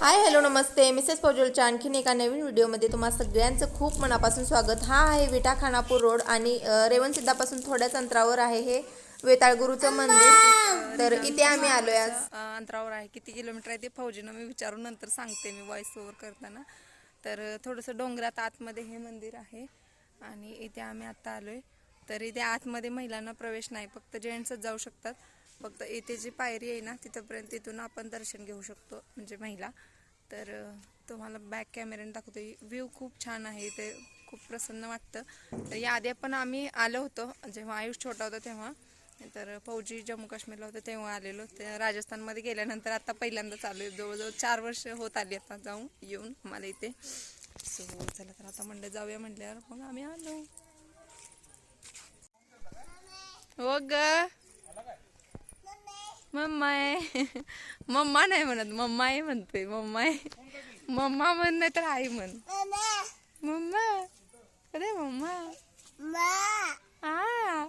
Hi hello नमस्ते. Mrs पौजोलच्या आणखीन एका नवीन व्हिडिओमध्ये तुम्हा सगळ्यांचं खूप मनापासून स्वागत. हा आहे विटा खानापूर रोड आणि रेवणसिद्धापासून थोड्याच अंतरावर आहे हे वेताळगुरूचं मंदिर. तर इथे आम्ही आलोय आज. अंतरावर आहे. किती किलोमीटर आहे ते फौजीनं मी विचारून नंतर सांगते मी व्हॉइस ओव्हर करताना. तर थोडंसं डोंगरात आतमध्ये हे मंदिर आहे आणि इथे आम्ही आत्ता आलोय. तर इथे आतमध्ये महिलांना प्रवेश नाही. फक्त जेंट्सच जाऊ शकतात. फक्त इथे जी पायरी आहे ना तिथंपर्यंत तिथून आपण दर्शन घेऊ शकतो म्हणजे महिला. तर तुम्हाला बॅक कॅमेऱ्याने दाखवतो व्ह्यू खूप छान आहे इथे खूप प्रसन्न वाटतं. तर याआधी पण आम्ही आलो होतो जेव्हा आयुष छोटा होता तेव्हा. तर फौजी जम्मू काश्मीरला होतं तेव्हा आलेलो. ते राजस्थानमध्ये गेल्यानंतर आता पहिल्यांदाच आलो आहे. जवळजवळ चार वर्ष होत आली आता जाऊन येऊन मला इथे. सो चला तर आता म्हणलं जाऊया म्हटल्यावर मग आम्ही आलो. हो ग. मम्मा आहे मम्मा नाही म्हणत मम्मा आहे म्हणते मम्मा आहे मम्मा म्हण नाही तर आई म्हण. मम्मा. अरे मम्मा. आ.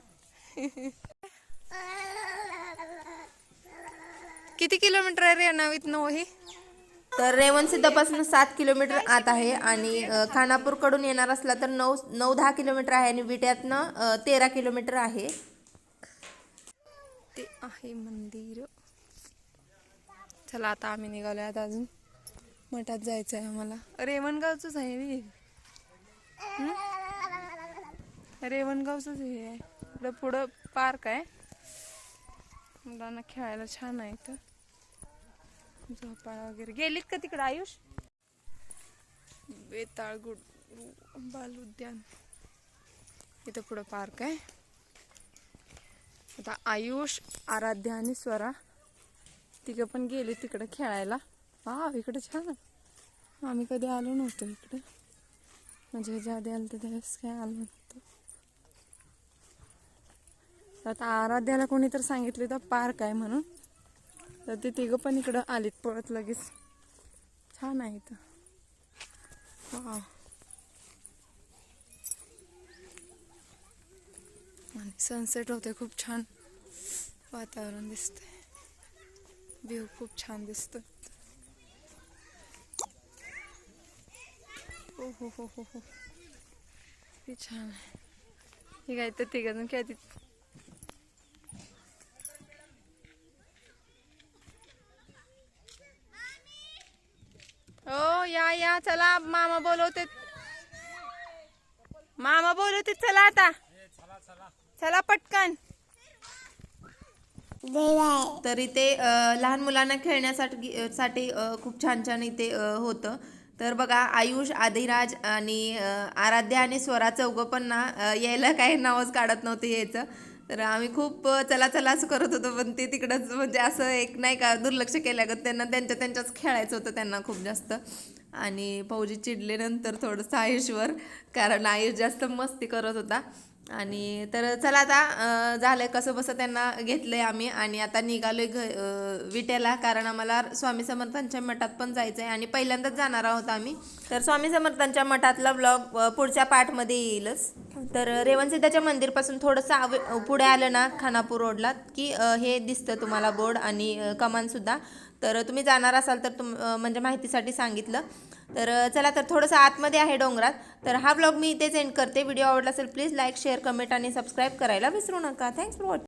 किती किलोमीटर आहे रे नवीत हे? तर रेवणसिद्धापासून सात किलोमीटर आत आहे आणि खानापूरकडून येणार असला तर नऊ नऊ दहा किलोमीटर आहे आणि विट्यातनं तेरा किलोमीटर आहे. ते आहे मंदिर. चला आता आम्ही निघालो आता अजून. मठात जायचं आहे आम्हाला. रेवणगावचंच आहे मी रेवणगावचंच हे. आहे इकडं पुढं पार्क आहे. मुलांना खेळायला छान आहे इथं. झोपाळा वगैरे. गेलीत का तिकडं आयुष? बेताळगुड बाल उद्यान इथं पुढं पार्क आहे. आता आयुष आराध्या आणि स्वरा तिघं पण गेले तिकडं खेळायला. वा इकडं छान आम्ही कधी आलो नव्हतो इकडं. म्हणजे ह्याच्या आधी आलं तर त्यावेळेस काय आलो नव्हतो. आता आराध्याला कोणी तर सांगितले तर पार्क आहे म्हणून. तर ते तिघं पण इकडं आलीत पळत लगेच. छान आहे इथं. वा सनसेट होते खूप छान वातावरण दिसतंय. व्ह्यू खूप छान दिसतो हो हो हो हो हो. किती छान आहे. हे काय तर तिघजण खेळतील ओ हो, या या चला मामा बोलवते मामा बोलवते चला आता. चला. पटकन. तर इथे लहान मुलांना खेळण्यासाठी साठी खूप छान छान इथे होतं. तर बघा आयुष आदिराज आणि आराध्या आणि स्वरा चौघं पण ना यायला काही नावच काढत नव्हते यायचं. तर आम्ही खूप चला चला असं करत होतो पण ते तिकडंच म्हणजे असं एक नाही का दुर्लक्ष केल्यागत त्यांना त्यांच्या त्यांच्याच खेळायचं होतं त्यांना खूप जास्त. आणि फौजी चिडल्यानंतर थोडंसं आयुषवर कारण आयुष जास्त मस्ती करत होता. आणि तर चला आता झालं झालंय कसं बसं त्यांना घेतलंय आम्ही आणि आता निघालोय घ विट्याला कारण आम्हाला स्वामी समर्थांच्या मठात पण जायचं आहे आणि पहिल्यांदाच जाणार आहोत आम्ही. तर स्वामी समर्थांच्या मठातला ब्लॉग पुढच्या पार्टमध्ये येईलच. तर रेवणसिद्धाच्या मंदिरपासून थोडंसं आव पुढे आलं ना खानापूर रोडला की हे दिसतं तुम्हाला बोर्ड आणि कमानसुद्धा. तर तुम्ही जाणार असाल तर तुम म्हणजे माहितीसाठी सांगितलं. तर चला तर थोडंसं आतमध्ये आहे डोंगरात. तर हा ब्लॉग मी इथेच एंड करते. व्हिडिओ आवडला असेल प्लीज लाईक शेअर कमेंट आणि सबस्क्राईब करायला विसरू नका. Thanks for watching